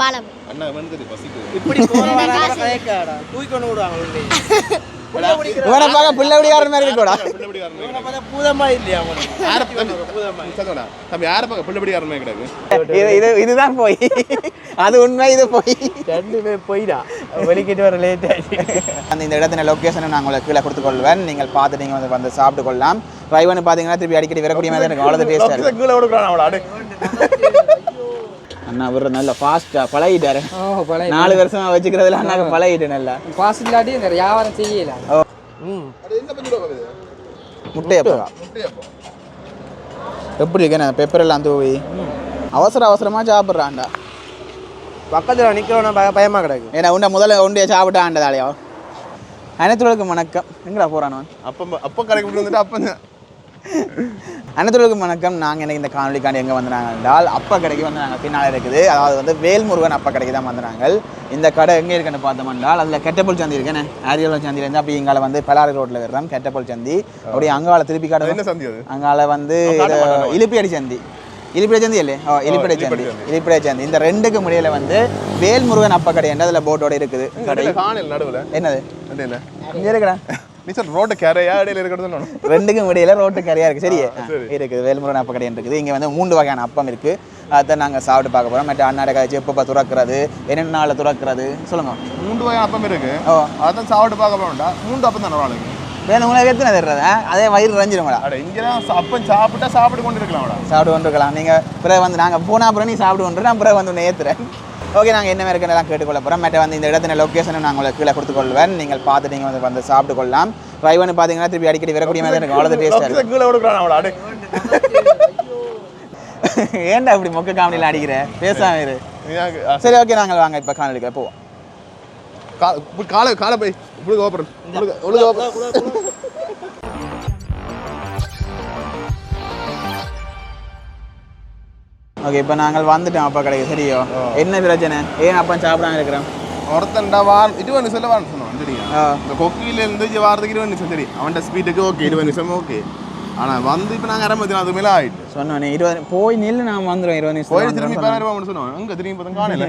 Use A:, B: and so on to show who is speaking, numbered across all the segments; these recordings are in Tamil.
A: பாலம்.
B: அண்ணா வந்து பசிக்குது.
C: இப்படி போற வர வர கதைக்காடா தூக்கி கொண்டு விடுவாங்க உள்ளே.
D: இவனை பார்க்க பிள்ளை பிடிக்கார மாதிரி இருக்கோடா. இதுதான் போய். அது உண்மை இது போய்.
C: ரெண்டுமே போயிடா. வெளிக்கிட்டு வர லேட் ஆயிடுச்சு
D: அந்த இந்த இடத்துல லொக்கேஷனை நான் உங்களுக்கு கீழே கொடுத்து கொள்வேன் நீங்கள் பார்த்து நீங்கள் வந்து வந்து சாப்பிட்டு கொள்ளலாம் ரைவன் பார்த்தீங்கன்னா திருப்பி அடிக்கடி வரக்கூடிய மாதிரி தான் இருக்கும் அவ்வளோ டேஸ்ட்டாக இருக்கும்
B: கீழே கொடுக்குறான் அவளா அடே
D: அண்ணா அவர் நல்ல ஃபாஸ்ட்டாக பழகிட்டாரு. நாலு வருஷமா வச்சுக்கிறதுல அண்ணாக்கு பழகிட்டு நல்லா.
E: பாஸ் இல்லாட்டி இந்த வியாபாரம் செய்யல.
D: முட்டையப்பா. எப்படி இருக்கு பெப்பர் எல்லாம் தூவி. அவசர அவசரமா சாப்பிட்றான்டா.
C: பக்கத்தில் நிற்கிறவன பய பயமாக கிடக்கு.
D: ஏன்னா உண்டை முதல்ல உண்டையை சாப்பிட்டு ஆண்டதாலையோ அனைத்துகளுக்கும் வணக்கம். எங்கடா போறான்
B: அப்ப அப்ப கடைக்கு அப்ப
D: அனைத்துகளுக்கும் வணக்கம். நாங்கள் எனக்கு இந்த காணொலிக்காண்டி எங்கே வந்தாங்க என்றால் அப்பா கடைக்கு வந்து நாங்கள் பின்னால் இருக்குது. அதாவது வந்து வேல்முருகன் அப்பா கடைக்கு தான் வந்தாங்க இந்த கடை எங்கே இருக்குன்னு பார்த்தோம் என்றால் அதில் கெட்டப்பல் சந்தி இருக்கேனே ஆரியல் சந்தியிலேருந்து அப்படி இங்கால வந்து பலாரி ரோட்டில் இருக்கிறோம் கெட்டப்பல் சந்தி. அப்படியே அங்கால திருப்பி கடை அங்கால வந்து. இலிப்பியடி சந்தி. இலிப்பிடை சந்தி இல்லையே? ஓ இலிப்பிடை சந்தி.
B: இலிப்பிடை சந்தி.
D: இந்த ரெண்டுக்கு முடியல வந்து வேல்முருகன் அப்பா கடை. என்று அதில் போட்டோட இருக்குது. கடை. என்னது? இங்கே இருக்கடா.
B: நீ ரோட்டு கரையா இடையில இருக்கிறது நான்
D: ரெண்டுக்கும் இடையில ரோட்டு கரையா இருக்கு.
B: சரி.
D: இருக்குது. வேல்முருகன் அப்பா கடை இருக்குது. இங்கே வந்து மூன்று வகையான அப்பம் இருக்கு. அதை நாங்கள் சாப்பிட்டு பார்க்க போகிறோம் மற்ற அன்னாட கழிச்சு எப்பப்போ துறக்கிறது என்னென்ன நாளில் துறக்கிறது சொல்லுங்க.
B: மூன்று வகை அப்பம் இருக்கு.
D: ஓ.
B: அதான் சாப்பிட்டு பார்க்க போறோம்டா. மூன்று அப்பம் தானே
D: வேணும் உங்களுக்கு எத்தனை தர்றது? அதே வயிறு ரஞ்சிருங்களா
B: அட இங்கெல்லாம் அப்பம் சாப்பிட்டா சாப்பிட்டு கொண்டு இருக்கலாம்டா
D: சாப்பிட்டு கொண்டிருக்கலாம். நீங்கள் பிறகு வந்து நாங்கள் போனால் அப்புறம் நீ சாப்பிட்டு கொண்டு நான் பிறகு வந்து உன்னை ஏற்றுறேன் ஓகே நாங்கள் என்ன மாதிரி எல்லாம் கேட்டுக்கொள்ள போகிறோம் மற்ற வந்து இந்த இடத்துல லொக்கேஷனை நான் உங்களுக்கு கீழே கொடுத்து கொள்வேன் நீங்கள் பார்த்து நீங்கள் வந்து வந்து சாப்பிட்டு கொள்ளலாம் ரைவன் பார்த்தீங்கன்னா திருப்பி அடிக்கடி வரக்கூடிய மாதிரி இருக்கும் அவ்வளோ டேஸ்ட்டாக இருக்கும்
B: கீழே கொடுக்குறான் அடே.
D: ஏன்டா இப்படி மொக்க காமெடியில் அடிக்கிற? பேசாம இரு. சரி ஓகே நாங்கள் வாங்க. இப்போ காணொலிக்கு போவோம்.
B: காலை காலை போய் உழுக ஓப்பறன் உழுக
D: ஓகே இப்போ நாங்கள் வந்துட்டோம் அப்பா கடைக்கு சரியோ? என்ன பிரச்சனை? ஏன் அப்பா சாப்பிடாம இருக்கிறோம்
B: ஒருத்தன்டா வார் இருபது நிமிஷம் வாரம் சொன்னான் சரியா. இந்த கொக்கியில இருந்து வாரத்துக்கு இருபது நிமிஷம் சரி அவன்கிட்ட ஸ்பீடுக்கு ஓகே இருபது நிமிஷம் ஓகே ஆனா வந்து இப்போ நாங்கள் அரை அது மேலே ஆயிட்டு.
D: சொன்னோன்னே இருபது போய் நில்லு நான் வந்துடுவேன் இருபது நிமிஷம்
B: கோயில் திரும்பி ரூபா சொன்னோம் அங்க திரும்பி பார்த்தா காணல.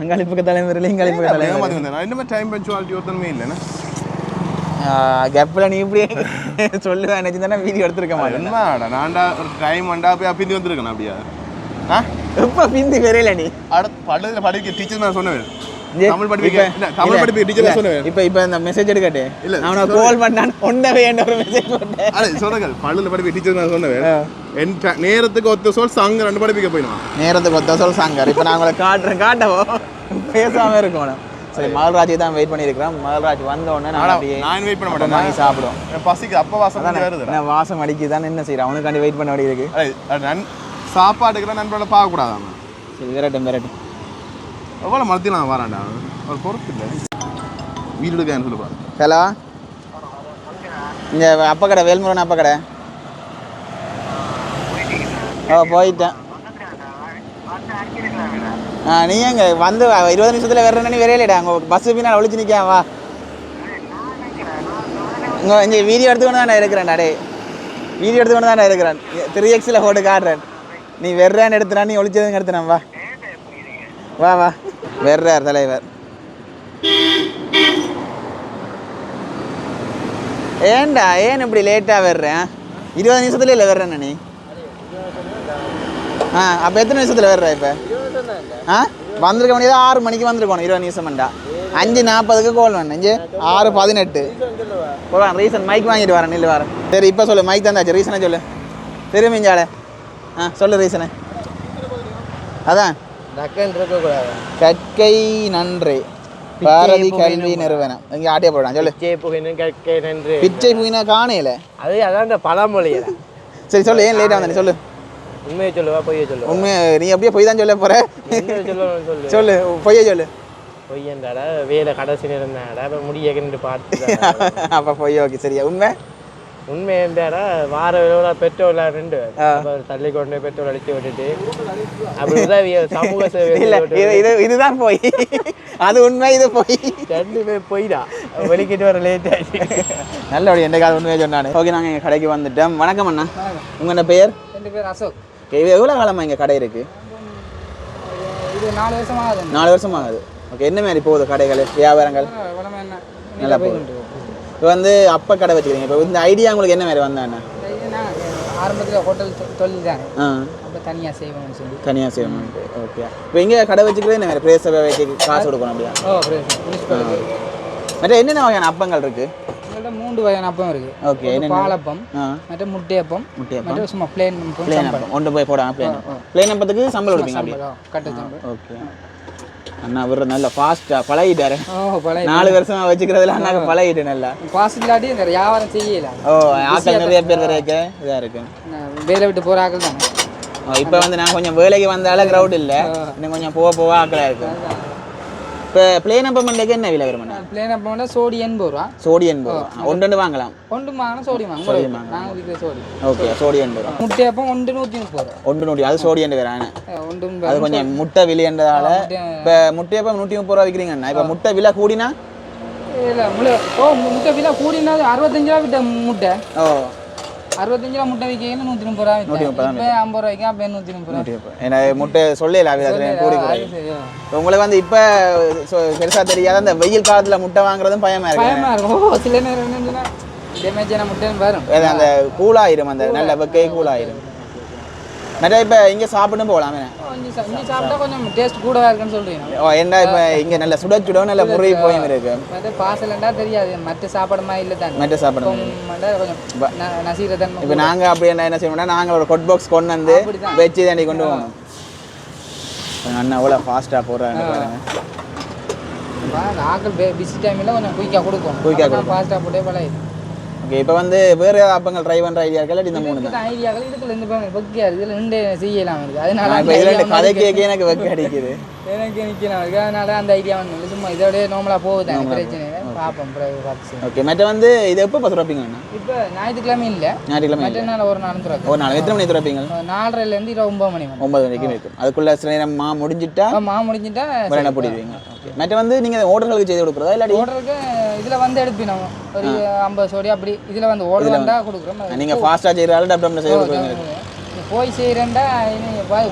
D: அங்காளிப்புக்கு இங்காளிப்புக்கு தலைமுறை
B: மாத்தி வந்தேன். நான் இன்னுமே டைம் பஞ்சுவாலிட்டி ஒருத்தனுமே இல்லைண்ணா
D: கப்பில் நீ இப்படி சொல்லுவேன் நினச்சி தானே வீடியோ எடுத்துருக்க மாட்டேன்.
B: என்னடா நான்டா ஒரு டைம் வண்டா போய் பிந்தி வந்திருக்கேன் அப்படியா?
D: எப்போ பிந்தி வரையில நீ?
B: அடுத்த படிக்க. டீச்சர் நான் சொன்னேன் தமிழ் இல்ல, தமிழ் படிப்பிக்க டீச்சர் சொன்னேன்
D: இப்ப இப்ப இந்த மெசேஜ் எடுக்கட்டு.
B: இல்ல,
D: அவனை. கால் பண்ணான் ஒன்னவே என்ற ஒரு மெசேஜ் போட்டேன்.
B: அட சொல்லுங்க பள்ளியில் படிப்பிக்க டீச்சர் நான் சொன்னேன் என் நேரத்துக்கு ஒத்த சொல் அங்க ரெண்டு படிப்பிக்க போயிடுவான்.
D: நேரத்துக்கு ஒத்த சொல் சாங்கர் இப்போ நான் உங்களை காட்டுறேன் காட்டவோ? பேசாம இருக்கணும் சரி மகள்ராஜ் தான் வெயிட் பண்ணியிருக்கிறோம் மகள்ராஜ் வந்த உடனே நான்
B: நான் வெயிட் பண்ண மாட்டேன்.
D: வாங்கி சாப்பிடுவோம்.
B: பசிக்கு அப்ப வாசம் வருது
D: என்ன வாசம் அடிக்குதான்னு என்ன செய்யறேன் அவனுக்காண்டி வெயிட் பண்ண வேண்டியது
B: அட, சாப்பாடுக்கெல்லாம் நண்பர்களை பார்க்கக்கூடாதாம
D: சரி விரட்டும் விரட்டும்
B: எவ்வளோ மரத்தில் நான் வரான்டா. ஒரு பொறுப்பு இல்லை. வீடு எடுக்கன்னு சொல்லி பாரு
D: ஹலோ? இங்கே அப்பா கடை வேல்முருகன் அப்பா கடை. ஓ போயிட்டேன். ஆ நீ எங்க? வந்து இருபது நிமிஷத்தில் வர்றேன்னு வரையிலடா. அங்கே பஸ்ஸு பின்னால் ஒழிச்சு நிற்கான் வா. இங்கே இங்கே வீடியோ எடுத்துக்கொண்டு தான் நான் இருக்கிறேன் டே வீடியோ எடுத்துக்கொண்டு தான் நான் இருக்கிறேன் த்ரீ எக்ஸில் போட்டு காட்டுறேன். நீ வெர்றேன்னு எடுத்துனா நீ ஒழிச்சதுன்னு எடுத்துனா வா. வா வா. வெர்றார் தலைவர். ஏண்டா ஏன் இப்படி லேட்டாக வர்றேன் இருபது நிமிஷத்துல இல்லை வர்றேன் நீ. ஆ அப்போ எத்தனை நிமிஷத்தில் வர்ற இப்போ? ஆ வந்திருக்க வேண்டியது ஆறு மணிக்கு வந்திருக்கணும் இருபது நிமிஷம்டா அஞ்சு நாற்பதுக்கு கோல் வேணும் அஞ்சு ஆறு பதினெட்டு. போகலாம் ரீசன் மைக் வாங்கிட்டு வரேன் நில்லு வரேன். சரி இப்போ சொல்லு மைக் தந்தாச்சு ரீசனாக சொல்லு. திரும்பிஞ்சாலே ஆ சொல்லு ரீசனை. அதான்.
C: டக்குன்னு இருக்கக்கூடாது
D: கற்கை நன்றி. பாரதி கல்வி நிறுவனம். இங்கே ஆட்டிய போடான் சொல்லு.
C: பிச்சை புகைன்னு கற்கை நன்று.
D: பிச்சை புயினா காணையில.
C: அது அதான் இந்த பழமொழியில.
D: சரி சொல்லு ஏன் லேட்டாக வந்த சொல்லு.
C: உண்மையை சொல்லுவா பொய்யை சொல்லுவா
D: உண்மையை நீ அப்படியே பொய் தான் சொல்ல போற.
C: சொல்லு.
D: சொல்லு பொய்ய சொல்லு.
C: பொய்யண்டாடா வேலை கடைசி இப்போ முடியக்கன்னு பார்த்து
D: அப்ப பொய் ஓகே சரியா. உண்மை?
C: உண்மை என்னடா வார விளைவுல பெட்ரோல் ரெண்டு தள்ளி கொண்டு பெட்ரோல் அடிச்சு விட்டுட்டு அப்படி சமூக சேவை
D: இது இது இதுதான் பொய். அது உண்மை இது பொய்.
C: ரெண்டுமே போயிடா. வெளிக்கிட்டு வர லேட் ஆயிடுச்சு
D: நல்லபடி எந்த காலம் உண்மையை சொன்னானே. ஓகே நாங்கள் எங்கள் கடைக்கு வந்துட்டோம். வணக்கம் அண்ணா. உங்க என்ன பெயர்
E: ரெண்டு பேர் அசோக்.
D: எவ்வளோ காலமா எங்கள் கடை இருக்கு?
E: இது நாலு வருஷம் ஆகுது
D: நாலு வருஷம் ஆகுது ஓகே என்ன மாதிரி போகுது கடைகள் வியாபாரங்கள்?
E: என்ன?
D: நல்லா போகுது. இப்போ வந்து அப்பா கடை வச்சுக்கிறீங்க. இப்போ இந்த ஐடியா உங்களுக்கு என்ன மாதிரி வந்தாண்ணா
E: ஆரம்பத்தில் ஹோட்டல் தொழில் தானே அப்போ தனியாக செய்வோம்னு சொல்லி.
D: தனியாக செய்யணும் ஓகே இப்போ இங்கே கடை வச்சுக்கிறது என்ன மாதிரி? பிரேச வைக்க காசு கொடுக்கணும் அப்படியா?
E: ஓ
D: மற்ற என்னென்ன வகையான அப்பங்கள் இருக்குது
E: எங்கள்கிட்ட மூன்று வகையான அப்பம் இருக்கு.
D: ஓகே என்னென்ன?
E: பாலப்பம் மற்ற முட்டையப்பம்
D: முட்டையப்பம்.
E: மற்ற சும்மா பிளேன்
D: பிளேன் அப்பம். ஒன்று போய் போடாம பிளேன் பிளேன் அப்பத்துக்கு சம்பளம் கொடுப்பீங்க
E: கட்ட சம்பளம்.
D: ஓகே அண்ணா அவர் நல்ல ஃபாஸ்ட்டாக பழகிட்டாரு. நாலு வருஷமா வச்சுக்கிறதுல அண்ணாக்கு பழகிட்டு நல்லா.
E: பாஸ் இல்லாட்டி இந்த வியாபாரம் செய்யல.
D: ஓ ஆட்கள் நிறைய பேர் வரைக்க இதாக இருக்கு.
E: வேலை விட்டு போகிற ஆக்கள் தானே?
D: இப்போ வந்து நான் கொஞ்சம் வேலைக்கு வந்தால க்ரௌட் இல்லை. இன்னும் கொஞ்சம் போக போக ஆக்கலாக இருக்கு. இப்போ பிளேன் அப்பம் மண்டைக்கு என்ன விலை வரும்
E: பிளேன் அப்பம் வந்து சோடி எண்பது ரூபா.
D: சோடி எண்பது ஒன்று ரெண்டு வாங்கலாம்.
E: ஒன்று வாங்கினா சோடி வாங்க நாங்கள் விற்கிற சோடி.
D: ஓகே சோடி எண்பது ரூபா.
E: முட்டை அப்பம் ஒன்று நூற்றி முப்பது ரூபா.
D: ஒன்று நூற்றி அது சோடி எண்டு வேறு
E: ஒன்றும்
D: அது கொஞ்சம் முட்டை விலைன்றதால இப்போ முட்டையப்பம் நூற்றி முப்பது ரூபா விற்கிறீங்கண்ணா இப்போ முட்டை விலை கூடினா?
E: இல்லை முட்டை விலை கூடினா அறுபத்தஞ்சு ரூபா விட்ட முட்டை.
D: ஓ.
E: அறுபத்தஞ்சு ரூபா முட்டை விற்கணும் நூற்றி முப்பது ரூபா விற்றேன் இப்போ ஐம்பது ரூபாய்க்கு அப்போ நூற்றி முப்பது ரூபா
D: நூற்றி முப்பது முட்டை சொல்லல அது கூடி உங்களுக்கு வந்து இப்போ பெருசாக தெரியாத அந்த வெயில் காலத்தில் முட்டை வாங்குறதும் பயமா இருக்கு.
E: பயமா இருக்கும் சில நேரம் டேமேஜான முட்டைன்னு வரும்.
D: அந்த கூலாயிரும் அந்த நல்ல வெக்கை கூலாயிரும் நிறைய இப்போ இங்கே சாப்பிட்டும் போகலாமே
E: கொஞ்சம் சாப்பிட்டா கொஞ்சம் டேஸ்ட் கூடவா இருக்குன்னு சொல்றீங்க
D: ஓ என்ன இப்போ இங்கே நல்ல சுட சுட நல்ல முறை போயும் இருக்கு
E: மற்ற பாசலண்டா தெரியாது மற்ற சாப்பாடு மாதிரி இல்லை தானே
D: மெட்ட சாப்பிடும்
E: நசீர தன்மை
D: இப்போ நாங்கள் அப்படி என்ன என்ன செய்யணும்னா நாங்கள் ஒரு கொட் பாக்ஸ் கொண்டு வந்து வச்சு தாண்டி கொண்டு போகணும் அண்ணா அவ்வளோ ஃபாஸ்ட்டாக பாருங்க
E: ஆக்கள் பிஸி டைமில் கொஞ்சம் குயிக்காக கொடுக்கும் குயிக்காக ஃபாஸ்ட்டாக போட்டே பழகிடும்
D: ஓகே இப்போ வந்து வேறு ஏதாவது அப்பங்கள் ட்ரை பண்ணுற ஐடியா இருக்கா? இல்லாட்டி இந்த மூணு
E: ஐடியாக்கள் இதுக்குள்ள இந்த பக்கம் வெக்கையா இருக்குது இதில் ரெண்டு செய்யலாம் இருக்குது அதனால
D: இப்போ இரண்டு கதை. கேட்க எனக்கு வெக்க அடிக்குது.
E: எனக்கு நிற்கலாம் இருக்கு அதனால அந்த ஐடியா இல்லை. சும்மா இதோட நார்மலாக போகுது எனக்கு பிரச்சனை இல்லை. பார்ப்போம் பார்த்து.
D: ஓகே மற்ற வந்து இது எப்போ அண்ணா?
E: இப்போ ஞாயிற்றுக்கிழமை இல்லை.
D: ஞாயிற்றுக்கிழமை
E: மற்ற நாள் ஒரு நாள் திறக்கும்
D: ஒரு நாள். எத்தனை மணி திறப்பீங்க?
E: நாலரைலேருந்து இருபது ஒன்பது மணி
D: ஒன்பது மணிக்கு இருக்கும் அதுக்குள்ள சில நேரம் மா முடிஞ்சிட்டா
E: மா முடிஞ்சிட்டா
D: வேலை போடுவீங்க மற்ற வந்து நீங்கள் ஓட்டர்களுக்கு செய்து கொடுக்குறதா? இல்லாட்டி
E: ஓடுறதுக்கு இதில் வந்து எடுப்போம் நம்ம ஒரு ஐம்பது சோடி அப்படி. இதில் வந்து ஓடுறதா கொடுக்குறோம்.
D: நீங்கள் ஃபாஸ்ட்டாக செய்கிறாலும் டப் செய்து கொடுக்குறீங்க.
E: போய் செய்கிறேன்டா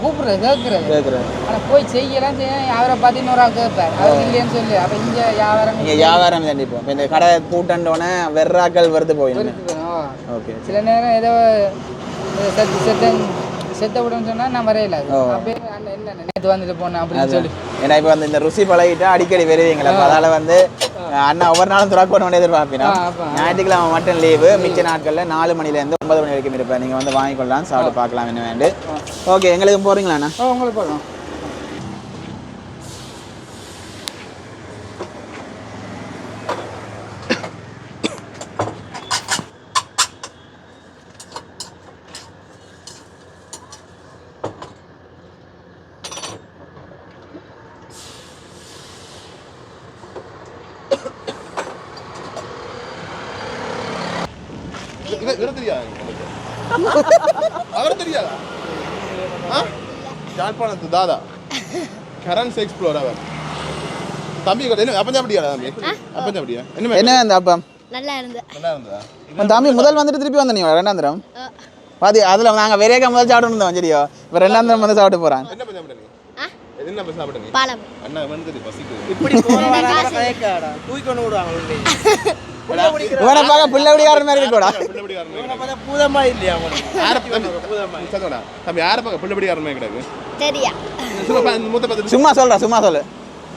E: கூப்பிடுறது கேட்குறது
D: கேட்குறேன்
E: ஆனால் போய் செய்யலாம் செய்ய அவரை பார்த்து இன்னொரு ஆள் கேட்பார். அவர் இல்லைன்னு சொல்லு. அப்போ இங்கே வியாபாரம்
D: நீங்கள் வியாபாரம் இப்போ இந்த கடை கூட்டண்டோன்னே வெர்ராக்கள் வருது ஓகே.
E: சில நேரம் ஏதோ செத்து செத்த விடுன்னு சொன்னால் நான் வரையில. அது. அப்படியே அண்ணன் என்ன நேற்று வந்துட்டு போனேன் அப்படின்னு சொல்லி
D: ஏன்னா இப்போ வந்து இந்த ருசி பழகிட்டா அடிக்கடி வருவீங்களா? அதால் வந்து அண்ணா ஒவ்வொரு நாளும் துறக்கணும் எதிர்பார்ப்பீங்க
E: ஆ, அப்ப.
D: ஞாயிற்றுக்கிழமை மட்டும் லீவு மிச்ச நாட்களில் நாலு மணிலேருந்து ஒன்பது மணி வரைக்கும் இருப்பேன். நீங்கள் வந்து வாங்கிக்கொள்ளலாம் சாப்பிட்டு பார்க்கலாம் என்ன வேண்டு. ஓகே எங்களுக்கு
E: ஓ உங்களுக்கு போடுறோம்.
B: இவர் தெரியாதா? அவர் தெரியாதா? யாழ்ப்பாணத்து தாதா. கரன்ஸ் எக்ஸ்ப்ளோர் அவர். தம்பி என்ன அப்பஞ்சாப்படியா தம்பி? அப்பஞ்சாப்படியா என்ன
D: என்ன இந்த அப்பம்?
A: நல்லா இருந்து
B: நல்லா இருந்தா
D: உன் தம்பி முதல் வந்துட்டு திருப்பி வந்த நீ ரெண்டாம் தரம்? பாதி அதில் நாங்கள் வெறேக்கா முதல் சாப்பிட்டு இருந்தோம் சரியா? இப்போ ரெண்டாம் தரம் வந்து சாப்பிட்டு போகிறாங்க
B: என்ன
A: ஆ?
B: என்ன அண்ணா வந்து பசிக்குது.
C: இப்படி போன கதைக்காடா தூக்கி கொண்டு விடுவாங்க உள்ளே.
D: இவனை பார்க்க மாதிரி இருக்கோடா.
B: பிள்ளைபடிக்காரன்
C: பூதமா இல்லையா
B: தம்பி யார பக்கம் பிள்ளைபடிக்காரன் கிடக்கு?
A: தெரியா.
B: சும்மா பத்து
D: சும்மா சொல்லு.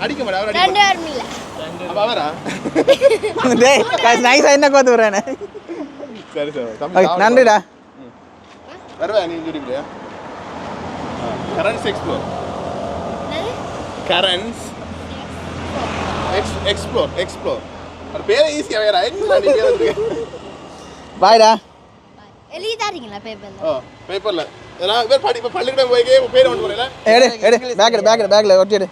B: அடிக்க மாட்டா
A: ரெண்டு பேரும் இல்ல.
B: அப்ப அவரா?
D: டேய் நைஸாக என்ன கோத்து
B: சரி சரி.
D: நன்றிடா.
B: வருவா நீ சொல்லிக்கிறியா Karan's explore Karan's ex explore explore அது பேரே ஈஸியாக வேற என்ன நீ பேர்
D: பாய்டா
A: எழுதி தாரீங்களா பேப்பர்ல
B: ஓ பேப்பரில் ஏன்னா இவர் படி இப்போ பள்ளிக்கூடம் போய்க்கே பேர் கொண்டு போறேன்
D: எடு எடு பேக்கெட் பேக்கெட் பேக்கில் ஒட்டி எடு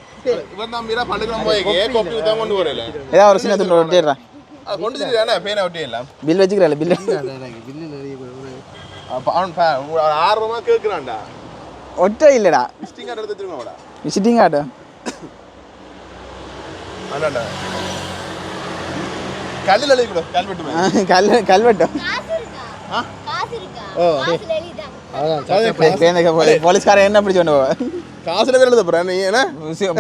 B: இவர் தான் மீரா பள்ளிக்கூடம் போய்க்கே கொப்பி தான் கொண்டு போறேன்
D: ஏதாவது ஒரு சின்ன துண்டு ஒட்டிடுறேன்
B: அது கொண்டு சரியான பேனை ஒட்டி எல்லாம்
D: பில் வச்சுக்கிறேன் பில்லு
B: அப்ப அவன் பா- ஒரு ஆர்வமா கேட்குறான்டா
D: ஒட்ட இல்லைடா.
B: விசிட்டிங் கார்டு எடுத்து வச்சிருக்கோம்டா.
D: விசிட்டிங் கார்டு
B: அண்ணாடா கல்லில் எழுதி கொடு கல்வெட்டுமே
D: கல் கல்வெட்டும்
A: காசு இருக்கா
D: போலீஸ்காரன் என்ன பிடிச்சு கொண்டு
B: காசுல போறேன் நீ என்ன?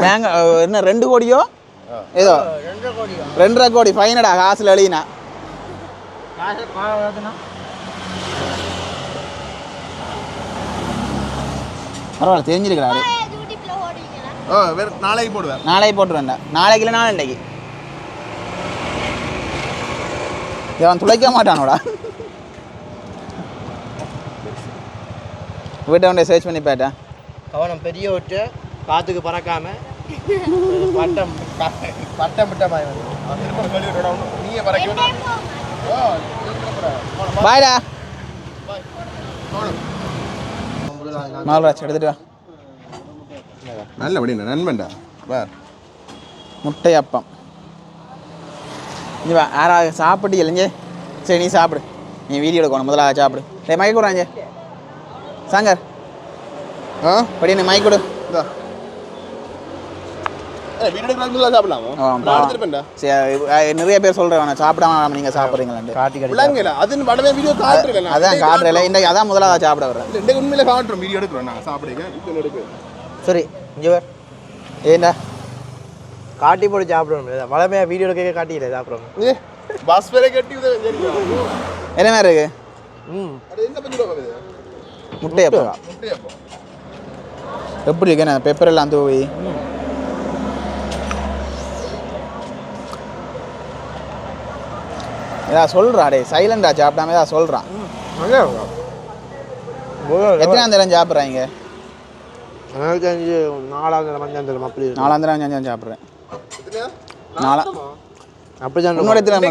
D: பேங்க் என்ன ரெண்டு கோடியோ? ஏதோ.
E: ரெண்டரை
D: கோடி ஃபைனடா காசுல எழுதினா. பரவாயில்ல தெரிஞ்சிருக்கிறா அப்படியே
A: யூடியூப்ல ஓடுவீங்களா
B: ஓ நாளைக்கு போடுவேன்.
D: நாளைக்கு போட்டுருவேன்டா நாளைக்கு இல்லை நாளைக்கு இவன் துளைக்க மாட்டானோடா. வீட்டை கொண்டு சர்ச் பண்ணி போயிட்டேன்
C: கவனம் பெரிய விட்டு காத்துக்கு பறக்காம பட்டம் பட்டம் பட்டமாய்
B: வரைக்கும் ஓ
D: பாய்டா. மால்ராஜ் எடுத்துட்டு
B: நல்ல படி நண்பன்டா பார்
D: முட்டை அப்பம் இங்கே வா யாராவது சாப்பிட்டு இல்லைங்க சரி நீ சாப்பிடு நீ வீடியோ எடுக்கணும் முதல்ல சாப்பிடு டேய் மைக் கொடுறாங்க சங்கர்
B: ஆ
D: படி நீ மைக் நிறைய பேர் சொல்கிறேன் சாப்பிடாம நீங்கள் சாப்பிட்றீங்களாண்டு
C: காட்டி கடி
B: பிள்ளைங்கள அது வடவே வீடியோ காட்டுறேன்
D: அதான் அதான் முதலாவது சாப்பிட வர்றேன்
B: இந்த உண்மையில காட்டுறோம் வீடியோ எடுக்கிறோம் நாங்கள் சாப்பிடுங்க
C: சரி இங்கே வர்
D: ஏண்டா
C: காட்டி போட்டு சாப்பிடணும். வளமையாக வீடியோ எடுக்க காட்டியில சாப்பிடணும்.
B: ஏ பஸ் வேற கட்டி?
D: என்ன மாதிரி இருக்கு?
C: ம்.
D: முட்டை.
B: முட்டையப்போ.
D: எப்படி இருக்கு? என்ன பெப்பர் எல்லாம் தூவி. ஏதா சொல்றா டே சைலண்டா சாப்பிடாம ஏதா சொல்றான் எத்தனை தரம் சாப்பிட்றாங்க
C: எனக்கு தெரிஞ்சு நாலாவது மஞ்சாந்தரம் அப்படி.
D: நாலாம் தரம் அஞ்சாம் சாப்பிட்றேன். நாலா
C: அப்படி தான்
D: உன்னோட தரம்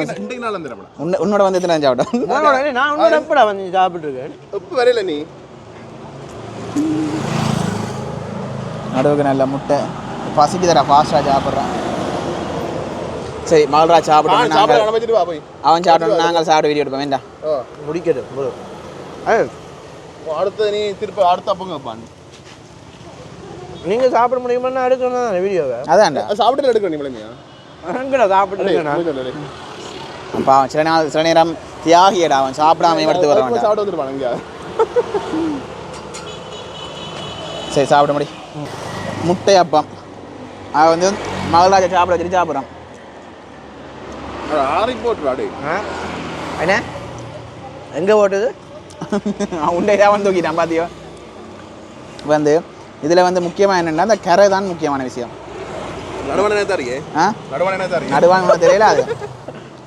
D: வந்து எத்தனை சாப்பிட்டேன்
C: நான் நான் உன்னோட எப்படா வந்து சாப்பிட்டுருக்கேன்
B: உப்பு வரையில நீ?
D: நடுவுக்கு நல்ல முட்டை. பசிக்குதடா ஃபாஸ்ட்டாக சாப்பிட்றான். சரி மகள்ராஜ் சாப்பிடுவோம் அவன் சாப்பிட்டோம் நாங்கள் சாப்பிட வீடியோ எடுப்போம் வேண்டாம்
B: ஓ
C: முடிக்கட்டும்
B: அடுத்து நீ திருப்பி அடுத்த அப்பங்க
C: நீங்க சாப்பிட முடியுமா எடுக்கணும் வீடியோவை.
D: அதான்டா.
B: சாப்பிட்டு எடுக்கிறோம் நீ பிள்ளைங்க
C: எங்கடா சாப்பிட்டுருக்கேன்
D: அப்பா அவன் சில நாள் சில நேரம் தியாகியடா அவன் சாப்பிடாம எடுத்து வர வேண்டாம்.
B: சாப்பிட்டு வந்துருப்பான் இங்க
D: சரி சாப்பிட முடி. முட்டை அப்பம் அவன் வந்து மகள்ராஜை சாப்பிட வச்சுட்டு சாப்பிட்றான்.
B: ஆறி போட்டுருவா டே
C: என்ன? எங்க ஓட்டுது
D: அவன் உண்டை அவன் தூக்கிட்டான் பாத்தியோ? வந்து இதில் வந்து முக்கியமாக என்னென்னா அந்த கரை தான் முக்கியமான விஷயம்.
B: நடுவான என்ன தாரியே
D: ஆ?
B: நடுவான என்ன தாரியே
D: நடுவாங்க உனக்கு தெரியல அது.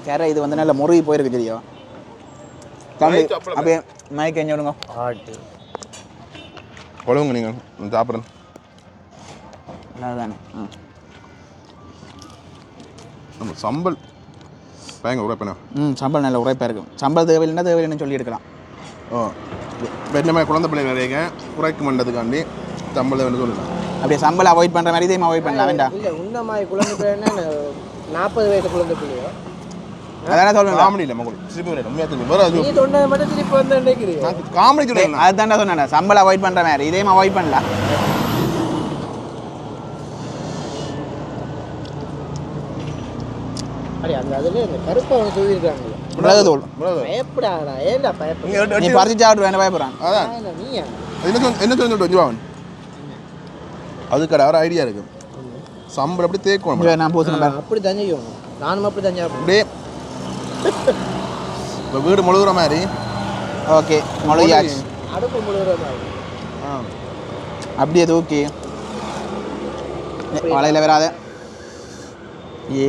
D: கரை இது வந்து நல்ல முருகி போயிருக்கு தெரியும். தம்பி. அப்படியே மைக் எஞ்சு விடுங்க.
B: கொழுவுங்க நீங்கள் நான் சாப்பிட்றேன்.
D: அதுதானே ஆ.
B: நம்ம சம்பல். பயங்கர உழைப்பேனா
D: ம் சம்பளம் நல்ல உரைப்பாக இருக்கும். சம்பளம் தேவையில்லைன்னா தேவையில்லைன்னு சொல்லி எடுக்கலாம்.
B: ஓ மாதிரி குழந்தை பிள்ளைங்க நிறைய குறைக்க மண்டதுக்காண்டி சம்பளம் சொல்லலாம்
D: அப்படியே சம்பளம் அவாய்ட் பண்ணுற மாதிரி இதையும் அவாய்ட் பண்ணலாம் வேண்டாம்.
C: இல்ல உன்ன மாதிரி குழந்தை பிள்ளைன்னா நாற்பது வயசு குழந்தை பிள்ளையோ?
D: அதானே சொல்லணும்
B: காமெடி இல்லை மகள். சிரிப்பு வரையும் உண்மையாக தெரியும் வேறு அது
C: நீ தொண்டை மட்டும் திருப்பி வந்து நினைக்கிறீங்க
B: நான் காமெடி சொல்லுவேன்
D: அதுதான்டா சொன்னேன் சம்பளம் அவாய்ட் பண்ணுற மாதிரி. இதையும் அவாய்ட் பண்ணலாம்.
C: அந்த அதுல இந்த கருப்பை அவங்க சொல்லியிருக்காங்க
D: மிளகு தூள்
C: பயப்படாடா ஏன்டா பயப்பட
D: நீ பறிச்சு சாப்பிட்டு வேணும் பயப்படுறான்.
B: அதான்.
C: நீயா
B: அது என்ன சொல்லி என்ன சொல்லி சொல்லிட்டு அவன் அதுக்கடை ஒரு ஐடியா இருக்கு. சம்பளம் அப்படி தேக்கணும்
D: இங்க நான் பாரு.
C: அப்படி தஞ்சிக்கும் நானும் அப்படி தஞ்சா
B: அப்படியே. இப்போ வீடு முழுகுற மாதிரி.
D: ஓகே மொழியாச்சு
C: அடுப்பு முழுகிற மாதிரி.
B: ஆ.
D: அப்படியே தூக்கி. வலையில் வராத. ஏ.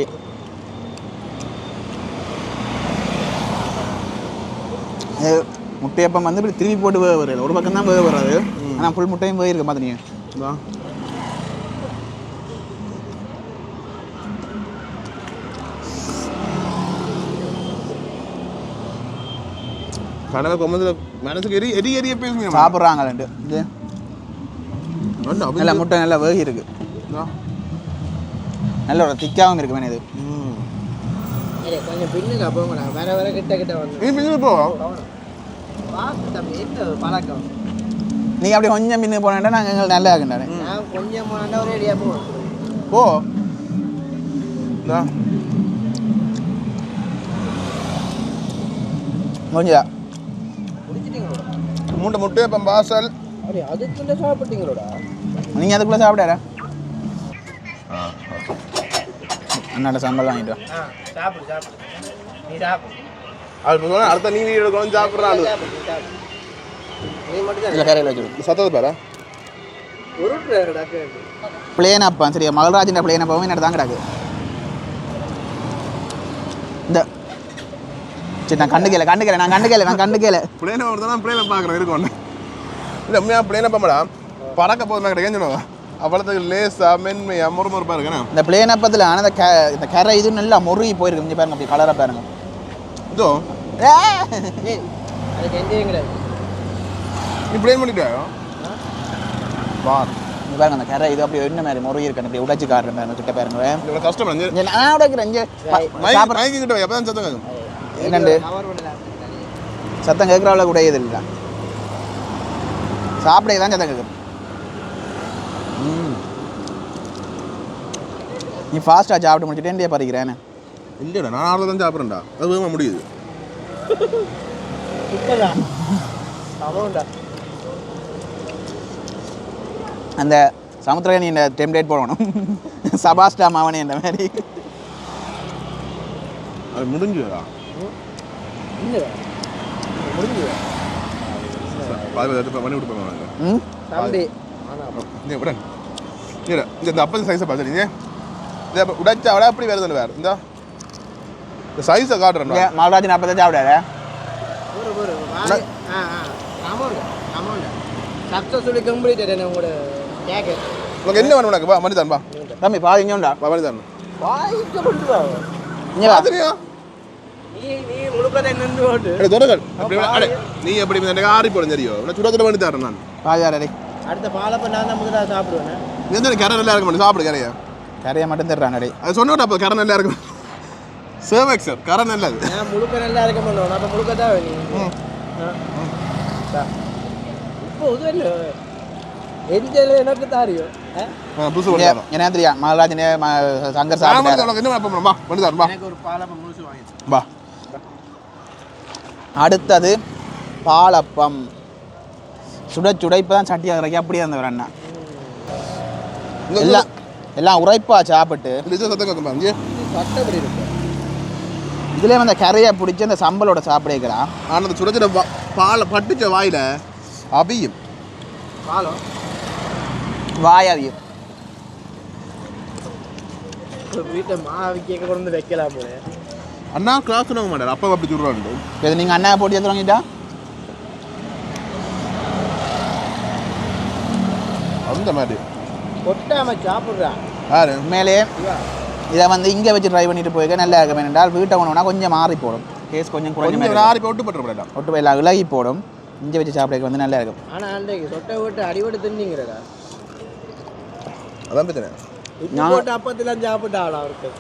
D: முட்டையப்பம் வந்து இப்படி திரும்பி போட்டு வேக வருது ஒரு பக்கம் தான் வேக வராது ஆனால் ஃபுல் முட்டையும் வேக இருக்க பார்த்துனீங்க
B: கடலை கொம்பதுல மனசுக்கு எரி எரி எரிய பேசுங்க
D: சாப்பிட்றாங்க ரெண்டு இது நல்ல முட்டை நல்லா வேகி இருக்கு நல்ல ஒரு திக்காகவும் இருக்கு வேணும் இது
C: ஏய், கொஞ்சம் பின்னுக்கு அப்போ வேற வேற கிட்ட கிட்ட வந்து
B: நீ போ
C: பழக்கம்
D: நீங்கள் அப்படி கொஞ்சம் பின்னு போனேன்னா நாங்கள் எங்களுக்கு நல்லா இருக்குண்டாரு
C: நான் கொஞ்சம் போனா ஒரு போவோம்
B: போ இந்தா.
D: கொஞ்சம்
B: மூட்டை முட்டையப்பம் வாசல்.
C: அதுக்குள்ள சாப்பிட்டீங்களோடா?
D: நீங்கள் அதுக்குள்ளே சாப்பிடாரா? அண்ணாட சம்பளம் வாங்கிட்டு வா.
C: சாப்பிடு சாப்பிடு. நீ சாப்பிடு.
B: அது இப்ப அடுத்த நீ வீடு எடுக்கணும் சாப்பிட்றான்
D: இல்லை கரையில் வச்சுருக்கோம்
B: சத்தத்தை பாரு.
C: உருட்டுறா
D: பிளேன் அப்பா சரியா. மகள்ராஜின் பிளேன் அப்பாவும் என்னோட தான் கிடக்கு சரி நான் கண்டுக்கல கண்டுக்கல நான் கண்டுக்கல நான் கண்டுக்கல
B: பிளேனை ஒருத்தனா பிளேனை பார்க்குறேன் இருக்கும் இல்லை உண்மையாக பிளேனை பம்படா பறக்க போதுனா கிடைக்கும் சொன்னவா அவ்வளோத்துக்கு லேஸா மென்மையா முறுமுறுப்பா இருக்குண்ணா
D: இந்த பிளேன் அப்பத்தில் ஆனால் இந்த க இந்த கரை இது நல்லா முருகி போயிருக்கு. இங்கே பாருங்க அப்படி கலராக பாருங்க.
B: இதோ. நீ பிளேன் பண்ணிட்டாயோ? பார்.
D: இங்க பாருங்க அந்த கரை இது அப்படி என்ன மாதிரி முருகி இருக்கு அப்படி உடைச்சு காட்டுறேன் பாருங்க கிட்ட பாருங்க.
B: கஷ்டம்
D: நான் உடைக்கிறேன் இங்கே. சாப்பிட்றேன்
B: கிட்ட எப்போ தான் சத்தம்
D: என்னண்டு? சத்தம் கேட்குறவள கூட இது இல்லை சாப்பிட தான் சத்தம் கேட்குது. ம். நீ ஃபாஸ்ட்டாக சாப்பிட்டு முடிச்சுட்டு இந்தியா பறிக்கிறேன்னு.
B: இல்லைடா நான் ஆறுல தான் சாப்பிட்றேன்டா. அது வேகமாக முடியுது.
D: அந்த சமுத்திரகனி இந்த டெம்ப்ளேட் போடணும். சபாஸ்டா மாவனே இந்த மாதிரி.
B: அது முடிஞ்சுடா
C: இல்லைடா முடிஞ்சு
B: பாதி பாதி எடுத்து பண்ணி விட. இல்லை இந்த இந்த அப்பது சைஸை பார்த்துட்டீங்க இதை உடைச்சா விட அப்படி வருதுன்னு வேறு. இந்த. இந்த சைஸை காட்டுறேன்
D: இங்கே மகராஜ் நாற்பது சாப்பிடாத
C: ஒரு ஒரு வாங்கி ஆ ஆ. ஆமாண்டா ஆமாண்டா சக்ஸஸ்ஃபுல்லி கம்ப்ளீட்டட் என்ன
B: வேணும் உனக்கு? மணிதான் வா.
D: தம்பி பாதி இங்கே உண்டா?
B: மணிதான்
D: இங்கே?
C: நீ
B: எப்படி எனக்கு ஆறி போடும் தெரியும்? சுட சுட பண்ணி தரேன் நான்.
C: அடுத்த பாலப்ப நான் தான் முதல்ல சாப்பிடுவேன்.
B: வந்து கரை நல்லா இருக்க மாட்டேன் சாப்பிடு கரையா.
D: கரையை மட்டும் தர்றான் டேய்
B: அது சொன்னோட அப்போ கரை நல்லா இருக்கும்? சேவக் சார் கரை நல்லது.
C: நான் முழுக்க நல்லா இருக்க மாட்டோம் அப்போ முழுக்க தான் வேணும் இப்போ இது இல்லை எந்த எனக்கு தாரியும்.
B: ஆ, புதுசு
D: இங்கே
B: பண்ணி
D: என்ன தெரியா மகராஜனே சங்கர் சாப்பிட்டாரு
B: உனக்கு என்ன பண்ண வா பண்ணி தரேன் வா
C: எனக்கு ஒரு பாலப்ப முழுசு வாங்கி
B: வா
D: அடுத்தது பாலப்பம். சுட சுட இப்போ தான் சட்டி இறக்கி அப்படியே இருந்தவர் அண்ணா. எல்லாம் எல்லாம் உரைப்பா சாப்பிட்டு. இதுலேயே வந்து கரையை பிடிச்சி அந்த சம்பளோட சாப்பிடுக்கிறான்
B: ஆனால் அந்த சுட சுட பாலை பட்டுச்ச வாயில அபியும்
C: பாலம்
D: வாயாவியும்
C: வீட்டை மாவி கேட்க கொண்டு வந்து வைக்கலாம். போல
B: அண்ணா கிளாஸ் நம்ப மாட்டார். அப்பா அப்படி சொல்கிறாண்டு
D: இப்போ இது நீங்கள் அண்ணா போட்டு எடுத்து வாங்கிட்டா?
B: அந்த மாதிரி.
C: கொட்டாம சாப்பிட்றான்
B: யாரு?
D: உண்மையிலே இதை வந்து இங்கே வச்சு ட்ரை பண்ணிட்டு போயிருக்க நல்லா இருக்கும் என்றால் வீட்டை உணவுனா கொஞ்சம் மாறி போடும். டேஸ்ட் கொஞ்சம் குறைஞ்ச.
B: ஆறு போட்டு பட்டுறப்படலாம்
D: ஒட்டு போய் எல்லாம் இலகி போடும். இங்கே வச்சு சாப்பிட வந்து நல்லா இருக்கும்.
C: ஆனா அன்றைக்கு சொட்டை விட்டு அடிபட்டு தின்னிங்கிறடா.
B: அதான் பிரச்சனை.
D: நான்-
C: போட்டு அப்பத்தெல்லாம் சாப்பிட்டாளா அவருக்கு?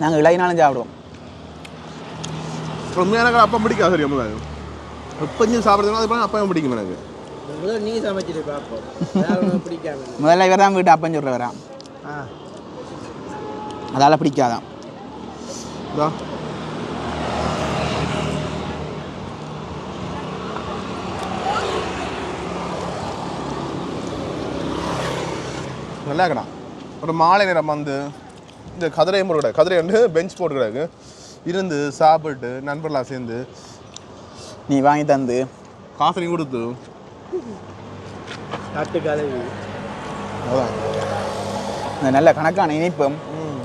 D: நாங்கள் இலகினாலும் சாப்பிடுவோம்.
B: உண்மையான எனக்கு அப்பா பிடிக்காது சரி அம்மா இப்போ இங்கே சாப்பிட்றதுனால அது அப்பா பிடிக்கும் எனக்கு.
C: முதல்ல நீ சமைச்சிட்டு பார்ப்போம் பிடிக்காம
D: முதல்ல இவர் தான் வீட்டு அப்பன் சொல்கிற வரான்
C: ஆ.
D: அதால் பிடிக்காதான்.
B: நல்லா இருக்கடா. ஒரு மாலை நேரம் வந்து இந்த கதிரை முறை கதிரை வந்து பெஞ்ச் போட்டுக்கிறாங்க இருந்து சாப்பிட்டு நண்பர்களாக சேர்ந்து
D: நீ வாங்கி தந்து.
B: காசு நீ கொடுத்து.
D: நல்ல கணக்கான இனிப்பும்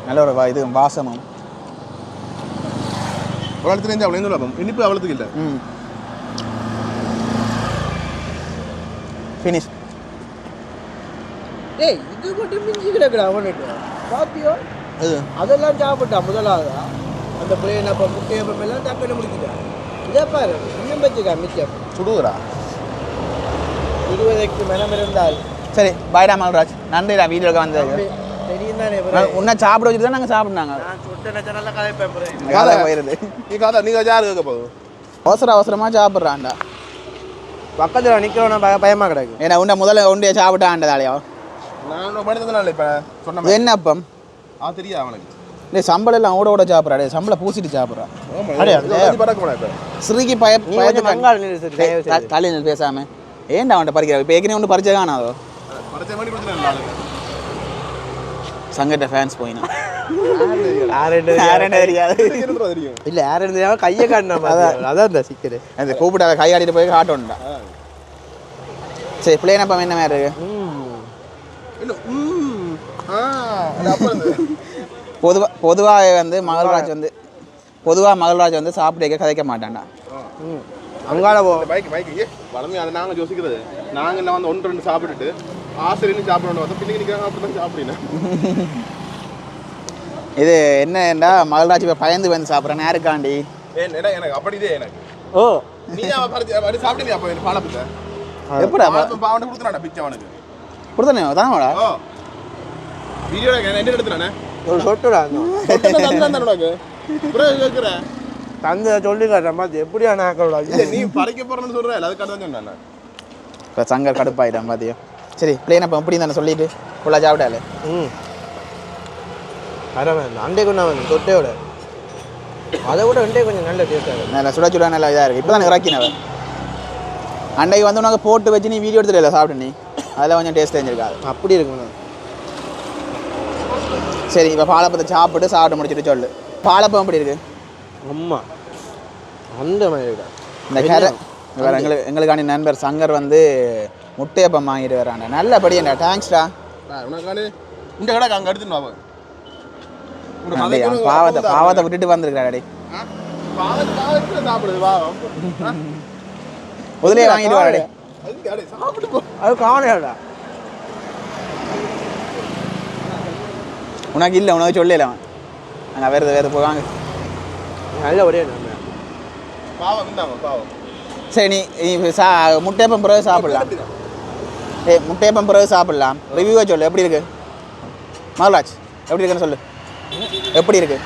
D: நல்ல ஒரு வா- இது வாசமும்.
B: இருந்து அவ்வளோ பார்ப்போம் இனிப்பு அவ்வளோத்துக்கு இல்லை.
D: ம். ஃபினிஷ்
C: ஏய் இது மட்டும் மிஞ்சி கிடக்குடா அவனுக்கு. பாப்பியோ அதெல்லாம் சாப்பிட்டான் முதலாவதா? அந்த பிள்ளைங்க அப்போ முட்டையப்பம் எல்லாம் டக்குன்னு முடிக்கிட்டான் இதே பாரு இன்னும் வச்சுக்கா மிச்சம்.
B: சுடுதுடா
C: இருபதுக்கு மனம் இருந்தால்.
D: சரி பாய்டா மல்ராஜ் நன்றிடா வீடியோக்கு வந்தது
C: தெரியும் தானே
D: உன்னை சாப்பிட வச்சுட்டு தான் நாங்கள் சாப்பிட்னாங்க.
C: நான்
D: போயிருது.
B: நீ காதா நீங்கள் யார் கேட்க போதும்
D: அவசர அவசரமாக சாப்பிட்றான்டா.
C: பக்கத்தில் நிற்கிறவன பயமாக கிடக்கு.
D: ஏன்னா உன்னை முதல்ல ஒன்றைய சாப்பிட்டாண்டதாலையோ
B: நான் தந்தனால இப்போ. சொன்ன
D: இது என்ன அப்பம்
B: ஆ தெரியா அவனுக்கு.
D: டேய் சம்பளம் எல்லாம் ஓட ஓட சாப்பிட்றா. டே சம்பளம் பூசிட்டு சாப்பிட்றா.
C: அடே,
B: பறக்க கூடாது
D: சிறுகி பய. தலையில் பேசாம. ஏன்டா அவன்கிட்ட பறிக்கிற? இப்போ ஏற்கனவே ஒன்று பறிச்சே காணாதோ
B: இல்லை.
D: சங்கட்ட ஃபேன்ஸ் போயினா.
C: என்ன
D: தெரியாது.
B: தெரியும்.
C: இல்ல யார் இருந்தாலும் கையை காட்டின அதான். இந்த சிக்கரு
D: அந்த கூப்பிட்டு அதை கையாடிட்டு போய் காட்டணும்டா சரி பிளேன் அப்போ என்ன மாதிரி இருக்கு
B: இல்ல ம் ஆ அது அப்ப இருந்து
D: பொதுவாக பொதுவாக வந்து. மகள்ராஜ் வந்து பொதுவாக மகள்ராஜ் வந்து சாப்பிட்டு கதைக்க மாட்டான்டா.
C: அங்கால
B: பைக் பைக் வளமே அதை நாங்கள் யோசிக்கிறது. நாங்கள் என்ன வந்து ஒன்று ரெண்டு சாப்பிட்டுட்டு ஆசிரியர் சாப்பிடணும். பார்த்தா பிள்ளைங்க நிற்கிறாங்க அப்படி தான் சாப்பிடுங்க
D: இது என்னன்னா மகள்ராஜ் இப்போ பயந்து வந்து சாப்பிட்றேன் நேருக்காண்டி
B: ஏன் என்ன எனக்கு அப்படி இதே எனக்கு.
C: ஓ.
B: நீ அவன் பறிச்சு அப்படி சாப்பிட்டு அப்போ பாலப்பத்தை
D: எப்படா
B: பாவனை கொடுத்துனாடா பிச்சை அவனுக்கு. எடுத்துனானே
C: ஒரு சொட்டுடா
B: உனக்கு புரிய கேட்குறேன்
C: தந்த சொல்லி காட்டுறேன் பார்த்து எப்படியா
B: இல்லை நீ பறிக்க போறேன்னு சொல்ற அதுக்காக தான் சொன்னேன் நான்.
D: இப்போ சங்கர் கடுப்பாயிட்டான் பார்த்தியோ சரி பிளேன் அப்போ எப்படி தானே சொல்லிட்டு ஃபுல்லாக சாப்பிட்டாலே
C: ம் அண்டே கொண்டா வந்து தொட்டையோட அதை விட அண்டே கொஞ்சம் நல்ல இருக்கும்
D: நல்லா சுட சுட நல்லா இதாக இருக்குது இப்போ தான் இறக்கினவன் அன்னைக்கு வந்து உனக்கு போட்டு வச்சு நீ வீடியோ எடுத்துட்டு சாப்பிட்டு நீ அதில் கொஞ்சம் டேஸ்ட் தெரிஞ்சிருக்காது.
C: அப்படி இருக்கும்
D: சரி இப்போ பாலப்பத்தை சாப்பிட்டு சாப்பிட்டு முடிச்சுட்டு சொல்லு. பாலப்பம் எப்படி இருக்கு?
C: அம்மா அந்த மாதிரி இருக்கா?
D: இந்த கேர வேறு எங்களுக்கு எங்களுக்கான நண்பர் சங்கர் வந்து முட்டையப்பம் வாங்கிட்டு வராங்க நல்லபடியா தேங்க்ஸ்டா
B: இந்த கடை அங்கே எடுத்துன்னு வாங்க
D: பாவத்தை பாவத்தை விட்டுட்டு
B: ஆ?
D: முதலே வாங்கிட்டு வாடா
C: அது காவலையாடா
D: உனக்கு இல்லை உனக்கு சொல்லல அவன். அங்கே வேறு வேறு போவாங்க
C: நல்ல ஒரே
D: சரி நீ சா முட்டையப்பம் பிறகு சாப்பிடலாம். ஏய் முட்டையப்பம் பிறகு சாப்பிடலாம். ரிவ்யூவை சொல்லு எப்படி இருக்கு? மகராஜ் எப்படி இருக்குன்னு சொல்லு? எப்படி இருக்கு?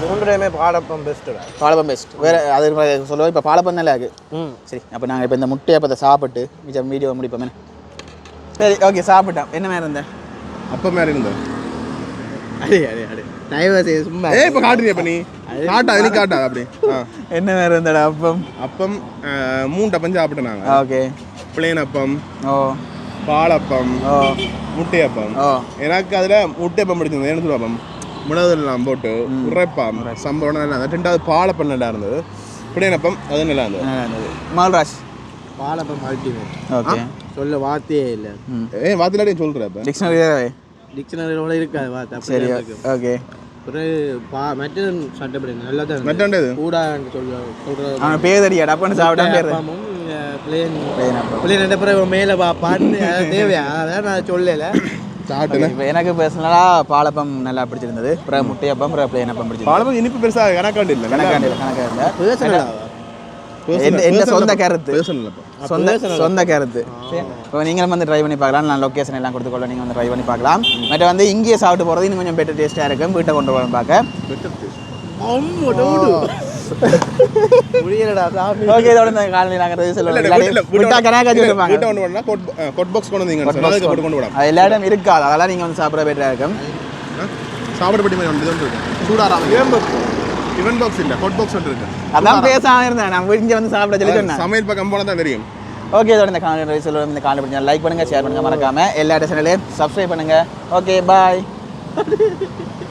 C: மூன்றுமே பாடப்பம் பெஸ்ட்டுடா
D: பாலப்பம் பெஸ்ட் வேறு அது சொல்லுவோம் இப்போ பாலப்பம் நல்லா இருக்கு.
C: ம்.
D: சரி அப்போ நாங்கள் இப்போ இந்த முட்டையப்பத்தை சாப்பிட்டு மிச்சம் வீடியோ முடிப்போமே. சரி ஓகே சாப்பிட்டோம். என்ன மாதிரி இருந்தேன்
B: அப்ப மாதிரி இருந்தேன்
C: அடே அடே அடே. தயவு சும்மா
B: ஏய் இப்போ காட்டுறியா இப்ப நீ? காட்டா நீ காட்டா அப்படி. ஆ.
D: என்ன மாதிரி இருந்தடா அப்பம்?
B: அப்பம் மூணு டப்பம் சாப்பிட்டோம் நாங்க.
D: ஓகே
B: பிளேன் அப்பம்
D: ஓ.
B: பாலப்பம்
D: ஓ.
B: முட்டையப்பம்.
D: ஓ.
B: எனக்கு அதுல முட்டையப்பம் பிடிச்சிருந்தது. என்ன சொல்லுவாப்பம் மிளகுலாம் போட்டு உரைப்பம் சம்பவம் நல்லா இருந்தது. ரெண்டாவது பாலப்பம் நல்லா இருந்தது. பிளேனப்பம் அது நல்லா இருந்தது.
D: மல்ராஜ்.
C: பாலப்பம் அல்டிமேட்
D: ஓகே.
C: சொல்ல வார்த்தையே இல்லை.
B: வாத்திலாடி சொல்கிறேன் இப்போ
D: டிக்ஷனரி
C: டிக்ஷனரியோட இருக்காது வார்த்தை
D: சரி ஓகே.
C: பிறகு பா மெட்ட சட்டப்படி நல்லா தான்
B: மெட்டாண்டது
C: கூடான்னு சொல்ல சொல்றது
D: அவன் பேர் தெரியாடா அப்பன்னு சாப்பிட்டா பேர்.
C: பிளேன். பிளேன் மேலே பா பாட்டு தேவையா? அதான் நான் சொல்லல.
D: எனக்கு பர்சனலாக பாலப்பம் நல்லா பிடிச்சிருந்தது. பிறகு முட்டையப்பம் பிறகு பிளேன் அப்பம் பிடிச்சிருந்தது.
B: பாலப்பம் இனிப்பு பெருசாக கணக்காண்டு இல்லை
D: கணக்காண்டில் கணக்காக இருந்தா
C: பேசலாம்
D: என்ன- என்ன சொந்த கருத்து சொந்த சொந்த கருத்து இப்போ நீங்களும் வந்து ட்ரை பண்ணி பார்க்கலாம். நான் லொக்கேஷன் எல்லாம் கொடுத்துக்கொள்ள நீங்கள் வந்து ட்ரை பண்ணி பார்க்கலாம். மற்ற வந்து இங்கேயே சாப்பிட்டு போகிறது இன்னும் கொஞ்சம் பெட்டர் டேஸ்ட்டாக இருக்கும். வீட்டை கொண்டு போகணும் பார்க்க.
C: முடியலடா சாமி.
D: ஓகே இதோட இந்த காலனி நாங்கள் சொல்லுவோம். விட்டா கணக்காக வச்சுருப்பாங்க.
B: வீட்டை கொண்டு போனா கொட் பாக்ஸ் கொண்டு வந்தீங்க அதுக்கு போட்டு கொண்டு போடாம
D: அது எல்லா இடம் இருக்காது. அதெல்லாம் நீங்கள் வந்து சாப்பிட பெட்டராக இருக்கும்
B: சாப்பாடு பெட்டி மாதிரி ஒன்று இருக்கு. சூடாராம பாக்ஸ் இவன் பாக்ஸ் இல்லை கொட் பாக்ஸ் ஒன்று இருக்கு.
D: அதான் பேசாம இருந்தேன். நான் இங்கே வந்து சாப்பிட சொல்லி சொன்னேன்.
B: சமையல் பக்கம் போனால் தான் தெரியும்.
D: ஓகே இதோட இந்த காணொலி சொல்லுவோம். இந்த காணொலி பிடிச்சா லைக் பண்ணுங்க ஷேர் பண்ணுங்க மறக்காம. எல்லா சேனலையும் சப்ஸ்கிரைப் பண்ணுங்க. Okay bye